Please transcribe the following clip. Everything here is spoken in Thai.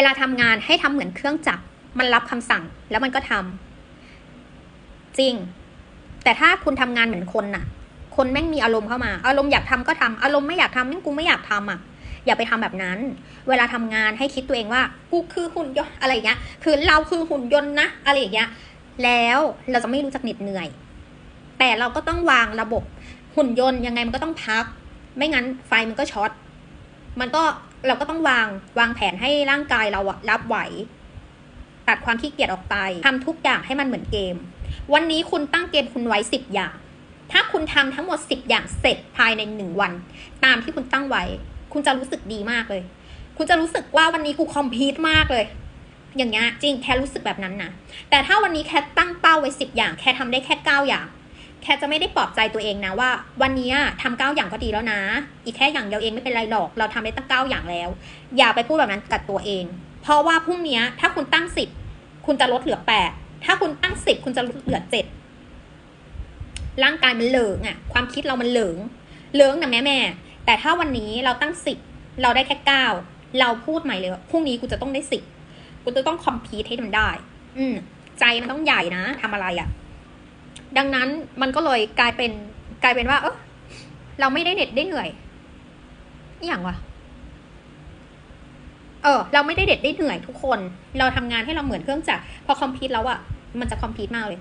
เวลาทำงานให้ทำเหมือนเครื่องจักรมันรับคำสั่งแล้วมันก็ทำจริง แต่ถ้าคุณทำงานเหมือนคนน่ะ คนแม่งมีอารมณ์เข้ามา อารมณ์อยากทำก็ทำอารมณ์ไม่อยากทำแม่งกูไม่อยากทำอะ อย่าไปทำแบบนั้น เวลาทำงานให้คิดตัวเองว่ากูคือหุ่นยนต์อะไรอย่างเงี้ย คือเราคือหุ่นยนต์นะอะไรอย่างเงี้ย แล้วเราจะไม่รู้จักเหน็ดเหนื่อย แต่เราก็ต้องวางระบบหุ่นยนต์ยังไงมันก็ต้องพัก ไม่งั้นไฟมันก็ช็อต มันก็ เราก็ต้องวางวางแผนให้ร่างกายเราอะรับไหว ตัดความขี้เกียจออกไปทำทุกอย่างให้มันเหมือนเกม วันนี้คุณตั้งเกมคุณไว้สิบอย่าง ถ้าคุณทำทั้งหมดสิบอย่างเสร็จภายในหนึ่งวัน ตามที่คุณตั้งไว้ คุณจะรู้สึกดีมากเลย คุณจะรู้สึกว่าวันนี้กูคอมพีทมากเลย อย่างเงี้ยจริงแค่รู้สึกแบบนั้นนะแต่ถ้าวันนี้แค่ตั้งเป้าไว้สิบอย่าง แค่ทำได้แค่เก้าอย่าง แค่จะไม่ได้ปลอบใจตัวเองนะว่า วันนี้ทำเก้าอย่างก็ดีแล้วนะ อีกแค่อย่างเดียวเองไม่เป็นไรหรอก เราทำได้ตั้งเก้าอย่างแล้ว อย่าไปพูดแบบนั้นกับตัวเอง เพราะว่าพรุ่งนี้ถ้าคุณตั้งสิบคุณจะลดเหลือแปดถ้าคุณตั้งสิบคุณจะลดเหลือเจ็ดร่างกายมันเหลิงอะความคิดเรามันเหลิงเหลิงนะแม่แม่ แต่ถ้าวันนี้เราตั้งสิบเราได้แค่เก้าเราพูดใหม่เลยพรุ่งนี้กูจะต้องได้สิบกูจะต้องคอมพีทให้มันได้ อืมใจมันต้องใหญ่นะทำอะไรอะ ดังนั้นมันก็เลยกลายเป็นกลายเป็นว่า เออเราไม่ได้เหน็ดได้เหนื่อยอย่างวะเออ เราไม่ได้เด็ดได้เหนื่อยทุกคน เราทำงานให้เราเหมือนเครื่องจักรพอคอมพิวต์แล้วอะมันจะคอมพิวต์มากเลย